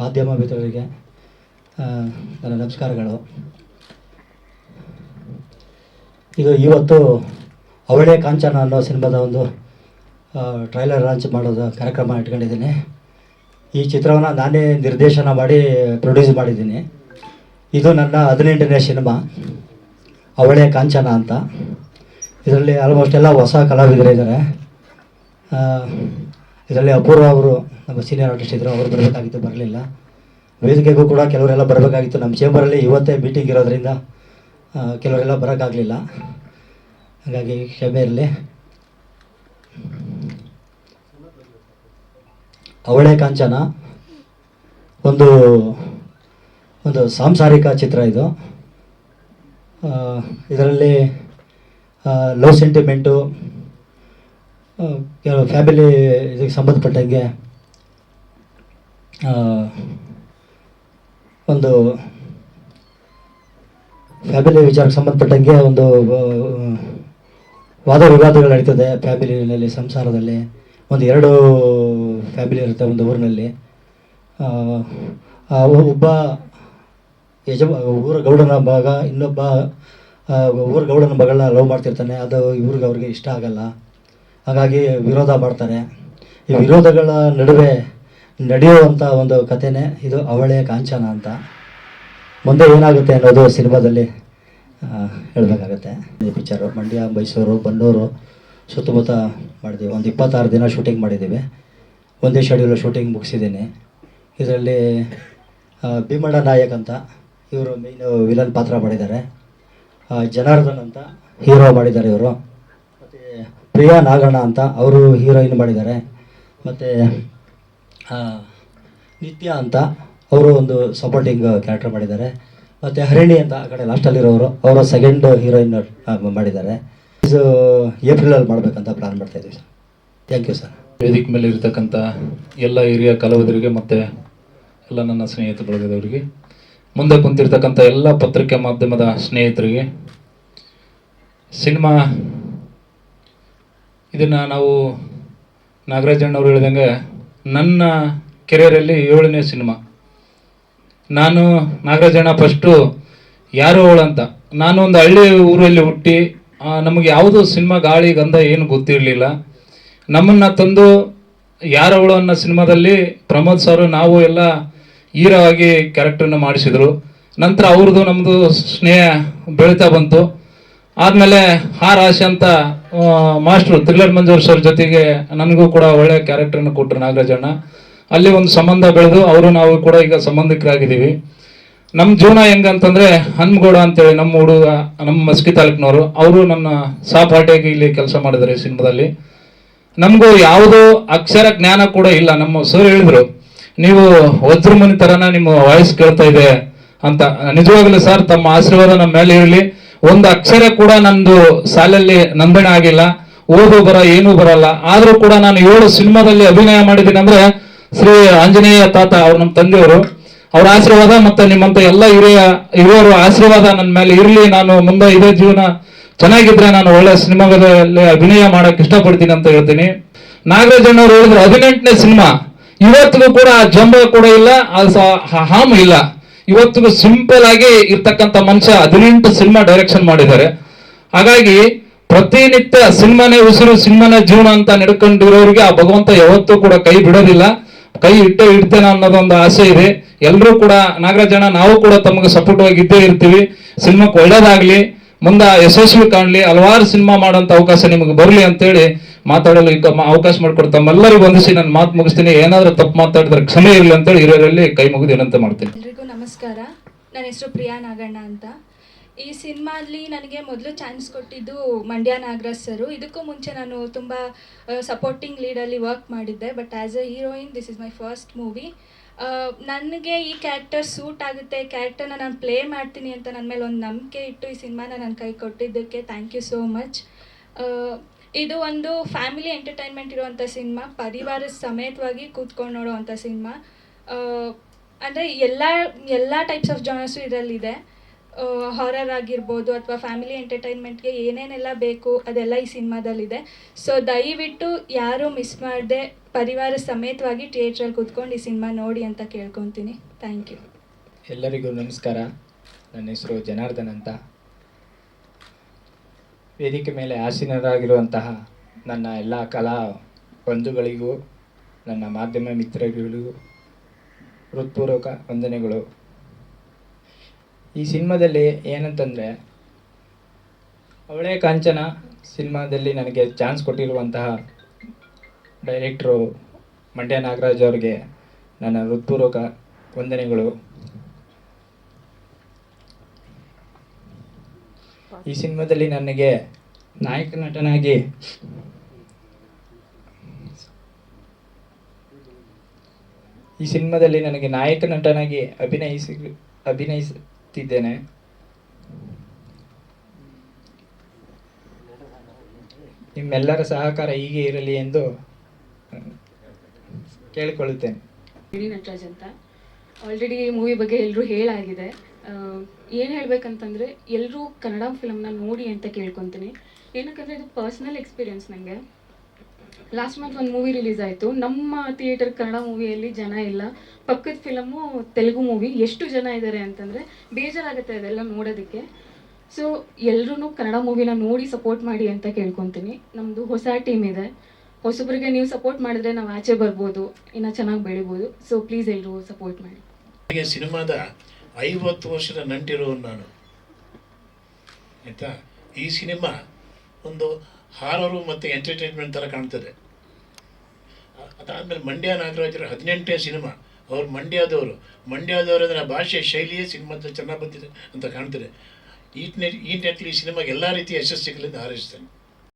ಮಾಧ್ಯಮ ಮಿತ್ರರಿಗೆ ನನ್ನ ನಮಸ್ಕಾರಗಳು. ಇದು ಇವತ್ತು ಅವಳೇ ಕಾಂಚನ ಅನ್ನೋ ಸಿನಿಮಾದ ಒಂದು ಟ್ರೈಲರ್ ಲಾಂಚ್ ಮಾಡೋದು ಕಾರ್ಯಕ್ರಮ ಇಟ್ಕೊಂಡಿದ್ದೀನಿ. ಈ ಚಿತ್ರವನ್ನು ನಾನೇ ನಿರ್ದೇಶನ ಮಾಡಿ ಪ್ರೊಡ್ಯೂಸ್ ಮಾಡಿದ್ದೀನಿ. ಇದು ನನ್ನ ಹದಿನೆಂಟನೇ ಸಿನಿಮಾ, ಅವಳೇ ಕಾಂಚನ ಅಂತ. ಇದರಲ್ಲಿ ಆಲ್ಮೋಸ್ಟ್ ಎಲ್ಲ ಹೊಸ ಕಲಾವಿದರು ಇದ್ದಾರೆ ಇದರಲ್ಲಿ ಅಪೂರ್ವ ಅವರು ನಮ್ಮ ಸೀನಿಯರ್ ಆರ್ಟಿಸ್ಟ್ ಇದ್ದರು ಅವರು ಬರಬೇಕಾಗಿತ್ತು, ಬರಲಿಲ್ಲ. ವೇದಿಕೆಗೂ ಕೂಡ ಕೆಲವರೆಲ್ಲ ಬರಬೇಕಾಗಿತ್ತು. ನಮ್ಮ ಚೇಂಬರಲ್ಲಿ ಇವತ್ತೇ ಮೀಟಿಂಗ್ ಇರೋದ್ರಿಂದ ಕೆಲವರೆಲ್ಲ ಬರೋಕ್ಕಾಗಲಿಲ್ಲ. ಹಾಗಾಗಿ ಕ್ಷಮೆ ಇರಲಿ. ಅವಳೆ ಕಾಂಚನ. ಒಂದು ಒಂದು ಸಾಂಸಾರಿಕ ಚಿತ್ರ ಇದು. ಇದರಲ್ಲಿ ಲವ್ ಸೆಂಟಿಮೆಂಟು ಕೆಲವು ಫ್ಯಾಮಿಲಿ ಇದಕ್ಕೆ ಸಂಬಂಧಪಟ್ಟಂಗೆ ಒಂದು ಫ್ಯಾಮಿಲಿ ವಿಚಾರಕ್ಕೆ ಸಂಬಂಧಪಟ್ಟಂಗೆ ಒಂದು ವಾದ ವಿವಾದಗಳು ನಡೀತದೆ ಫ್ಯಾಮಿಲಿನಲ್ಲಿ ಸಂಸಾರದಲ್ಲಿ. ಒಂದು ಎರಡು ಫ್ಯಾಮಿಲಿ ಇರುತ್ತೆ ಒಂದು ಊರಿನಲ್ಲಿ. ಒಬ್ಬ ಯಜಮ, ಊರ ಗೌಡನ ಮಗ, ಇನ್ನೊಬ್ಬ ಊರ ಗೌಡನ ಮಗಳನ್ನ ಲವ್ ಮಾಡ್ತಿರ್ತಾನೆ. ಅದು ಇವ್ರಿಗೆ ಅವ್ರಿಗೆ ಇಷ್ಟ ಆಗಲ್ಲ. ಹಾಗಾಗಿ ವಿರೋಧ ಮಾಡ್ತಾರೆ. ಈ ವಿರೋಧಗಳ ನಡುವೆ ನಡೆಯುವಂಥ ಒಂದು ಕಥೆನೇ ಇದು ಅವಳೇ ಕಾಂಚನ ಅಂತ. ಮುಂದೆ ಏನಾಗುತ್ತೆ ಅನ್ನೋದು ಸಿನಿಮಾದಲ್ಲಿ ಹೇಳಬೇಕಾಗತ್ತೆ. ಈ ಪಿಕ್ಚರು ಮಂಡ್ಯ, ಮೈಸೂರು, ಬನ್ನೂರು, ಸುತ್ತಮುತ್ತ ಮಾಡಿದ್ದೀವಿ ಒಂದು ಇಪ್ಪತ್ತಾರು ದಿನ ಶೂಟಿಂಗ್ ಮಾಡಿದ್ದೀವಿ ಒಂದೇ ಶೆಡ್ಯೂಲ್ ಶೂಟಿಂಗ್ ಮುಗಿಸಿದ್ದೀನಿ. ಇದರಲ್ಲಿ ಭೀಮಣ್ಣ ನಾಯಕ್ ಅಂತ ಇವರು ಮೇನ್ ವಿಲನ್ ಪಾತ್ರ ಮಾಡಿದ್ದಾರೆ. ಜನಾರ್ದನ್ ಅಂತ ಹೀರೋ ಮಾಡಿದ್ದಾರೆ ಇವರು. ಮತ್ತು ಪ್ರಿಯಾ ನಾಗಣ್ಣ ಅಂತ ಅವರು ಹೀರೋಯಿನ್ ಮಾಡಿದ್ದಾರೆ. ಮತ್ತು ನಿತ್ಯ ಅಂತ ಅವರು ಒಂದು ಸಪೋರ್ಟಿಂಗ್ ಕ್ಯಾರೆಕ್ಟರ್ ಮಾಡಿದ್ದಾರೆ. ಮತ್ತು ಹರಿಣಿ ಅಂತ ಆ ಕಡೆ ಲಾಸ್ಟಲ್ಲಿರೋರು ಅವರ ಸೆಕೆಂಡ್ ಹೀರೋಯಿನ್ ಮಾಡಿದ್ದಾರೆ. ಇದು ಏಪ್ರಿಲಲ್ಲಿ ಮಾಡಬೇಕಂತ ಪ್ಲ್ಯಾನ್ ಮಾಡ್ತಾ ಇದ್ದೀವಿ ಸರ್. ಥ್ಯಾಂಕ್ ಯು ಸರ್ ವೇದಿಕೆ ಮೇಲೆ ಇರತಕ್ಕಂಥ ಎಲ್ಲ ಹಿರಿಯ ಕಲಾವಿದರಿಗೆ ಮತ್ತು ಎಲ್ಲ ನನ್ನ ಸ್ನೇಹಿತ ಬಳಗದವರಿಗೆ, ಮುಂದೆ ಕುಂತಿರ್ತಕ್ಕಂಥ ಎಲ್ಲ ಪತ್ರಿಕೆ ಮಾಧ್ಯಮದ ಸ್ನೇಹಿತರಿಗೆ, ಸಿನಿಮಾ ಇದನ್ನು ನಾವು ನಾಗರಾಜಣ್ಣವರು ಹೇಳಿದಂಗೆ ನನ್ನ ಕೆರಿಯರಲ್ಲಿ ಏಳನೇ ಸಿನಿಮಾ. ನಾನು ನಾಗರಾಜಣ್ಣ ಫಸ್ಟು ಯಾರು ಅಂತ. ನಾನು ಒಂದು ಹಳ್ಳಿ ಊರಲ್ಲಿ ಹುಟ್ಟಿ ನಮಗೆ ಯಾವುದು ಸಿನಿಮಾ ಗಾಳಿ, ಗಂಧ ಏನು ಗೊತ್ತಿರಲಿಲ್ಲ. ನಮ್ಮನ್ನು ತಂದು ಯಾರವಳು ಅನ್ನೋ ಸಿನಿಮಾದಲ್ಲಿ ಪ್ರಮೋದ್ ಸರ್, ನಾವು ಎಲ್ಲ ಹೀರೋ ಆಗಿ ಕ್ಯಾರೆಕ್ಟರ್ನ ಮಾಡಿಸಿದರು. ನಂತರ ಅವ್ರದ್ದು ನಮ್ಮದು ಸ್ನೇಹ ಬೆಳೀತಾ ಬಂತು. ಆದಮೇಲೆ ಆ ರಾಶಿ ಅಂತ ಮಾಸ್ಟ್ರು ತ್ರಿಲ್ಲರ್ ಮಂಜೂರ್ ಸರ್ ಜೊತೆಗೆ ನನಗೂ ಕೂಡ ಒಳ್ಳೆ ಕ್ಯಾರೆಕ್ಟರ್ನ ಕೊಟ್ಟರು ನಾಗರಾಜಣ್ಣ ಅಲ್ಲಿ ಒಂದು ಸಂಬಂಧ ಬೆಳೆದು ಅವರು ನಾವು ಕೂಡ ಈಗ ಸಂಬಂಧಿಕರಾಗಿದ್ದೀವಿ. ನಮ್ಮ ಜೀವನ ಹೆಂಗಂತಂದ್ರೆ ಹನ್ಮಗೌಡ ಅಂತೇಳಿ ನಮ್ಮ ಹುಡುಗ, ನಮ್ಮ ಮಸ್ಕಿ ತಾಲೂಕಿನವರು, ಅವರು ನನ್ನ ಸಹಪಾಠಿಯಾಗಿ ಇಲ್ಲಿ ಕೆಲಸ ಮಾಡಿದ್ದಾರೆ ಸಿನಿಮಾದಲ್ಲಿ. ನಮಗೂ ಯಾವುದೋ ಅಕ್ಷರ ಜ್ಞಾನ ಕೂಡ ಇಲ್ಲ. ನಮ್ಮ ಸರ್ ಹೇಳಿದ್ರು, ನೀವು ವಜ್ರ ಮನೆ ತರನ ನಿಮ್ಮ ವಾಯ್ಸ್ ಕೇಳ್ತಾ ಇದೆ ಅಂತ. ನಿಜವಾಗ್ಲೂ ಸರ್ ತಮ್ಮ ಆಶೀರ್ವಾದ ನಮ್ಮ ಮೇಲೆ ಇರಲಿ. ಒಂದು ಅಕ್ಷರ ಕೂಡ ನಂದು ಸಾಲಲ್ಲಿ ನೋಂದಣಿ ಆಗಿಲ್ಲ. ಓದು ಬರ, ಏನೂ ಬರಲ್ಲ. ಆದ್ರೂ ಕೂಡ ನಾನು ಏಳು ಸಿನಿಮಾದಲ್ಲಿ ಅಭಿನಯ ಮಾಡಿದ್ದೀನಿ ಅಂದ್ರೆ ಶ್ರೀ ಆಂಜನೇಯ ತಾತ ಅವ್ರು ನಮ್ಮ ತಂದೆಯವರು. ಅವ್ರ ಆಶೀರ್ವಾದ ಮತ್ತೆ ನಿಮ್ಮಂತ ಎಲ್ಲ ಹಿರಿಯ ಹಿರಿಯರು ಆಶೀರ್ವಾದ ನನ್ನ ಮೇಲೆ ಇರಲಿ. ನಾನು ಮುಂದೆ ಇದೇ ಜೀವನ ಚೆನ್ನಾಗಿದ್ರೆ ನಾನು ಒಳ್ಳೆ ಸಿನಿಮಾದಲ್ಲಿ ಅಭಿನಯ ಮಾಡಕ್ ಇಷ್ಟಪಡ್ತೀನಿ ಅಂತ ಹೇಳ್ತೀನಿ. ನಾಗರಾಜಣ್ಣ ಅವರು ಹೇಳಿದ್ರು, ಹದಿನೆಂಟನೇ ಸಿನಿಮಾ. ಇವತ್ತಿಗೂ ಕೂಡ ಆ ಜಂಬ ಕೂಡ ಇಲ್ಲ ಆ ಹಾಮ್ ಇಲ್ಲ. ಇವತ್ತಿಗೂ ಸಿಂಪಲ್ ಆಗಿ ಇರ್ತಕ್ಕಂಥ ಮನುಷ್ಯ ಹದಿನೆಂಟು ಸಿನಿಮಾ ಡೈರೆಕ್ಷನ್ ಮಾಡಿದ್ದಾರೆ. ಹಾಗಾಗಿ ಪ್ರತಿನಿತ್ಯ ಸಿನಿಮಾನೇ ಉಸಿರು, ಸಿನಿಮಾನೇ ಜೀವನ ಅಂತ ನಡ್ಕೊಂಡಿರೋರಿಗೆ ಆ ಭಗವಂತ ಯಾವತ್ತೂ ಕೂಡ ಕೈ ಬಿಡೋದಿಲ್ಲ. ಕೈ ಇಟ್ಟೆ ಇಡ್ತೇನೆ ಅನ್ನೋದೊಂದು ಆಸೆ ಇದೆ. ಎಲ್ಲರೂ ಕೂಡ ನಾಗರಾಜಣ್ಣ ನಾವು ಕೂಡ ತಮಗೆ ಸಪೋರ್ಟ್ ಆಗಿ ಇದ್ದೇ ಇರ್ತೀವಿ. ಸಿನಿಮಾಕ್ಕೆ ಒಳ್ಳೇದಾಗ್ಲಿ, ಮುಂದೆ ಯಶಸ್ವಿ ಕಾಣಲಿ, ಹಲವಾರು ಸಿನಿಮಾ ಮಾಡೋಂಥ ಅವಕಾಶ ನಿಮಗೆ ಬರಲಿ ಅಂತೇಳಿ ಮಾತಾಡಲು ಅವಕಾಶ ಮಾಡಿಕೊಡ್ತಾ ತಮ್ಮೆಲ್ಲರಿಗೂ ಬಂದಿಸಿ ನಾನು ಮಾತು ಮುಗಿಸ್ತೀನಿ. ಏನಾದ್ರೂ ತಪ್ಪು ಮಾತಾಡಿದ್ರೆ ಕ್ಷಮೆ ಇರಲಿ ಅಂತೇಳಿ ಹಿರಿಯರಲ್ಲಿ ಕೈ ಮುಗಿದು ಏನಂತ ಮಾಡ್ತೀನಿ. ನಮಸ್ಕಾರ. ನನ್ನ ಹೆಸರು ಪ್ರಿಯಾ ನಾಗಣ್ಣ ಅಂತ. ಈ ಸಿನಿಮಾದಲ್ಲಿ ನನಗೆ ಮೊದಲು ಚಾನ್ಸ್ ಕೊಟ್ಟಿದ್ದು ಮಂಡ್ಯ ನಾಗರಾಜ್ ಸರು. ಇದಕ್ಕೂ ಮುಂಚೆ ನಾನು ತುಂಬ ಸಪೋರ್ಟಿಂಗ್ ಲೀಡಲ್ಲಿ ವರ್ಕ್ ಮಾಡಿದ್ದೆ. But as a heroine this is my first movie ನನಗೆ ಈ ಕ್ಯಾರೆಕ್ಟರ್ ಸೂಟ್ ಆಗುತ್ತೆ. ಕ್ಯಾರೆಕ್ಟರ್ನ ನಾನು ಪ್ಲೇ ಮಾಡ್ತೀನಿ ಅಂತ ನನ್ನ ಮೇಲೆ ಒಂದು ನಂಬಿಕೆ ಇಟ್ಟು ಈ ಸಿನಿಮಾನ ನನ್ನ ಕೈ ಕೊಟ್ಟಿದ್ದಕ್ಕೆ ಥ್ಯಾಂಕ್ ಯು ಸೋ ಮಚ್ ಇದು ಒಂದು ಫ್ಯಾಮಿಲಿ ಎಂಟರ್ಟೈನ್ಮೆಂಟ್ ಇರುವಂಥ ಸಿನಿಮಾ. ಪರಿವಾರದ ಸಮೇತವಾಗಿ ಕೂತ್ಕೊಂಡು ನೋಡುವಂಥ ಸಿನಿಮಾ. ಅಂದರೆ ಎಲ್ಲ ಎಲ್ಲ ಟೈಪ್ಸ್ ಆಫ್ ಜಾನರ್ಸು ಇದರಲ್ಲಿದೆ. ಹಾರರ್ ಆಗಿರ್ಬೋದು ಅಥವಾ ಫ್ಯಾಮಿಲಿ ಎಂಟರ್ಟೈನ್ಮೆಂಟ್ಗೆ ಏನೇನೆಲ್ಲ ಬೇಕು ಅದೆಲ್ಲ ಈ ಸಿನಿಮಾದಲ್ಲಿದೆ. ಸೊ ದಯವಿಟ್ಟು ಯಾರೂ ಮಿಸ್ ಮಾಡದೆ ಪರಿವಾರ ಸಮೇತವಾಗಿ ಥಿಯೇಟ್ರಲ್ಲಿ ಕೂತ್ಕೊಂಡು ಈ ಸಿನಿಮಾ ನೋಡಿ ಅಂತ ಕೇಳ್ಕೊತೀನಿ. ಥ್ಯಾಂಕ್ ಯು ಎಲ್ಲರಿಗೂ ನಮಸ್ಕಾರ. ನನ್ನ ಹೆಸರು ಜನಾರ್ದನ್ ಅಂತ. ವೇದಿಕೆ ಮೇಲೆ ಆಸೀನರಾಗಿರುವಂತಹ ನನ್ನ ಎಲ್ಲ ಕಲಾ ಬಂಧುಗಳಿಗೂ, ನನ್ನ ಮಾಧ್ಯಮ ಮಿತ್ರರಿಗಳಿಗೂ ಹೃತ್ಪೂರ್ವಕ ವಂದನೆಗಳು. ಈ ಸಿನಿಮಾದಲ್ಲಿ ಏನಂತಂದರೆ, ಅವಳೇ ಕಾಂಚನ ಸಿನಿಮಾದಲ್ಲಿ ನನಗೆ ಚಾನ್ಸ್ ಕೊಟ್ಟಿರುವಂತಹ ಡೈರೆಕ್ಟ್ರು ಮಂಡ್ಯ ನಾಗರಾಜ್ ಅವ್ರಿಗೆ ನನ್ನ ಹೃತ್ಪೂರ್ವಕ ವಂದನೆಗಳು. ಈ ಸಿನಿಮಾದಲ್ಲಿ ನನಗೆ ನಾಯಕ ನಟನಾಗಿ ಈ ಸಿನಿಮಾದಲ್ಲಿ ನನಗೆ ನಾಯಕ ನಟನಾಗಿ ಅಭಿನಯಿಸಿ ಅಭಿನಯಿಸುತ್ತಿದ್ದೇನೆ ನಿಮ್ಮೆಲ್ಲರ ಸಹಕಾರ ಹೀಗೆ ಇರಲಿ ಎಂದು ಕೇಳಿಕೊಳ್ಳುತ್ತೇನೆ. ನಟರಾಜ್ ಅಂತ. ಆಲ್ರೆಡಿ ಮೂವಿ ಬಗ್ಗೆ ಎಲ್ಲರೂ ಹೇಳಾಗಿದೆ. ಏನು ಹೇಳ್ಬೇಕಂತಂದರೆ ಎಲ್ಲರೂ ಕನ್ನಡ ಫಿಲಮ್ನ ನೋಡಿ ಅಂತ ಕೇಳ್ಕೊತೀನಿ. ಏನಕ್ಕಂದರೆ, ಇದು ಪರ್ಸ್ನಲ್ ಎಕ್ಸ್ಪೀರಿಯನ್ಸ್ ನನಗೆ ಲಾಸ್ಟ್ ಮಂತ್ ಒಂದು ಮೂವಿ ರಿಲೀಸ್ ಆಯಿತು. ನಮ್ಮ ಥಿಯೇಟರ್ ಕನ್ನಡ ಮೂವಿಯಲ್ಲಿ ಜನ ಇಲ್ಲ. ಪಕ್ಕದ ಫಿಲಮು ತೆಲುಗು ಮೂವಿ ಎಷ್ಟು ಜನ ಇದ್ದಾರೆ ಅಂತಂದರೆ ಬೇಜಾರಾಗುತ್ತೆ ಅದೆಲ್ಲ ನೋಡೋದಕ್ಕೆ. ಸೊ ಎಲ್ಲರೂ ಕನ್ನಡ ಮೂವಿನ ನೋಡಿ ಸಪೋರ್ಟ್ ಮಾಡಿ ಅಂತ ಕೇಳ್ಕೊತೀನಿ. ನಮ್ಮದು ಹೊಸ ಟೀಮ್ ಇದೆ. ಹೊಸಬ್ರಿಗೆ ನೀವು ಸಪೋರ್ಟ್ ಮಾಡಿದ್ರೆ ನಾವು ಆಚೆ ಬರ್ಬೋದು. ಇನ್ನೂ ಚೆನ್ನಾಗಿ ಬೆಳಿಬೋದು. ಸೊ ಪ್ಲೀಸ್ ಎಲ್ಲರೂ ಸಪೋರ್ಟ್ ಮಾಡಿ. ನನಗೆ ಸಿನಿಮಾದ ಐವತ್ತು ವರ್ಷದ ನಂಟಿರೋ ನಾನು. ಆಯಿತಾ? ಈ ಸಿನಿಮಾ ಒಂದು ಹಾರರು ಮತ್ತು ಎಂಟರ್ಟೈನ್ಮೆಂಟ್ ಥರ ಕಾಣ್ತದೆ. ಅದಾದಮೇಲೆ ಮಂಡ್ಯ ನಾಗರಾಜರ ಹದಿನೆಂಟನೇ ಸಿನಿಮಾ, ಅವ್ರು ಮಂಡ್ಯದವರು. ಮಂಡ್ಯದವರು ಭಾಷೆ ಶೈಲಿಯೇ ಸಿನಿಮಾದಲ್ಲಿ ಚೆನ್ನಾಗಿ ಬಂದಿದೆ ಅಂತ ಕಾಣ್ತದೆ. ಈ ನಿಟ್- ಈ ನಿಟ್ಟಿನಲ್ಲಿ ಈ ಸಿನಿಮಾಗೆ ಎಲ್ಲ ರೀತಿಯ ಯಶಸ್ಸು ಹಾರೈಸ್ತೇನೆ